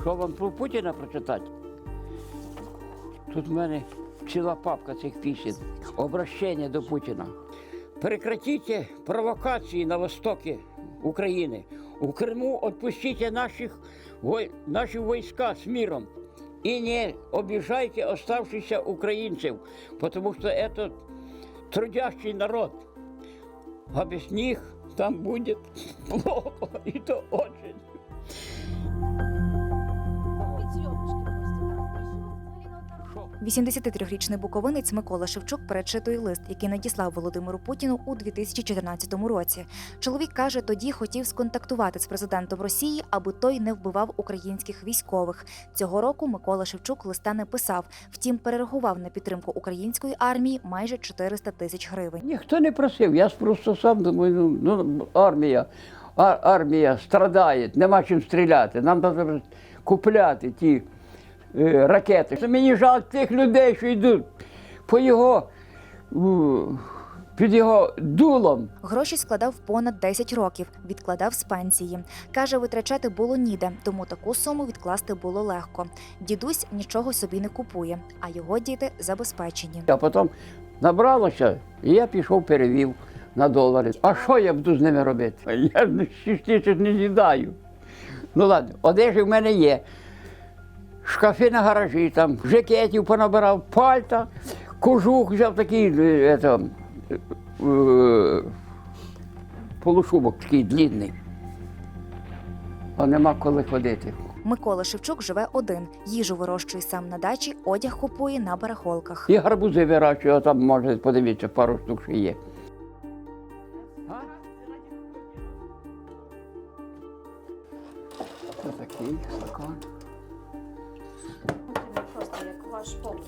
Що вам про Путіна прочитати? Тут в мене ціла папка цих пісень. Обращення до Путіна. Прекратіть провокації на востокі України. У Криму відпустіть наших, наші війська з миром. І не обіжайте оставшихся українців, тому що це трудящий народ. А без них там буде плохо, і то очень. 83-річний буковинець Микола Шевчук перечитує лист, який надіслав Володимиру Путіну у 2014 році. Чоловік каже, тоді хотів сконтактувати з президентом Росії, аби той не вбивав українських військових. Цього року Микола Шевчук листа не писав, втім перерахував на підтримку української армії майже 400 тисяч гривень. Ніхто не просив. Я ж просто сам думаю, ну, ну армія, армія страдає, нема чим стріляти. Нам треба купляти ті ракети. Що Мені жаль тих людей, що йдуть по його, під його дулом. Гроші складав понад 10 років, відкладав з пенсії. Каже, витрачати було ніде, тому таку суму відкласти було легко. Дідусь нічого собі не купує, а його діти забезпечені. А потім набралося, і я пішов, перевів на долари. А що я буду з ними робити? Я ж 6 тисяч не з'їдаю. Ну ладно, одежі в мене є. Шкафи на гаражі, там, жакетів понабирав, пальта, кожух взяв такий, е, это, е, полушубок такий длинний. А нема коли ходити. Микола Шевчук живе один. Їжу вирощує сам на дачі, одяг купує на барахолках. І гарбузи вирощую, а там може подивіться, пару штук ще є. Це такий стакан. Ваш побут.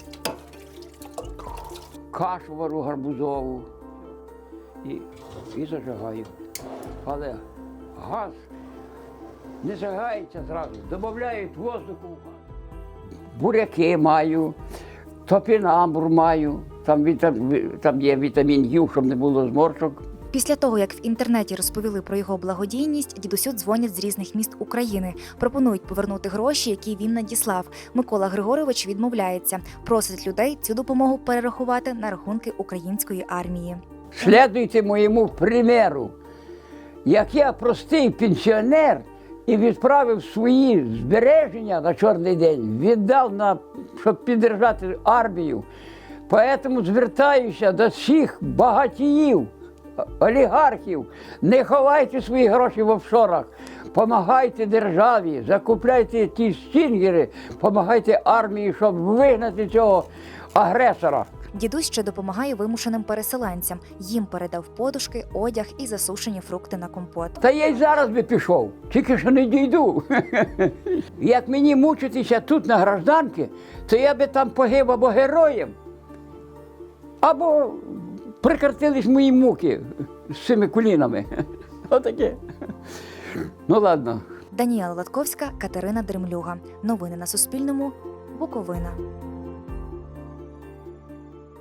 Кашу вару гарбузову і, і зажигаю. Але газ не зажигається зразу, додають воздуху. в газ. Буряки маю, топінамбур маю, там, там є вітамін Ю, щоб не було зморшок. Після того, як в інтернеті розповіли про його благодійність, дідусю дзвонять з різних міст України. Пропонують повернути гроші, які він надіслав. Микола Григорович відмовляється, просить людей цю допомогу перерахувати на рахунки української армії. Слідуйте моєму примеру. Як я простий пенсіонер і відправив свої збереження на чорний день, віддав на щоб підтримати армію. Поэтому звертаюся до всіх багатіїв, олігархів. Не ховайте свої гроші в офшорах, помагайте державі, закупляйте ті стінгери, помагайте армії, щоб вигнати цього агресора. Дідусь ще допомагає вимушеним переселенцям. Їм передав подушки, одяг і засушені фрукти на компот. Та я й зараз би пішов, тільки що не дійду. Як мені мучитися тут на гражданці, то я би там погиб або героєм, або прикратились мої муки з цими колінами. Отаке. Ну ладно. Даніела Латковська, Катерина Дремлюга. Новини на Суспільному. Буковина.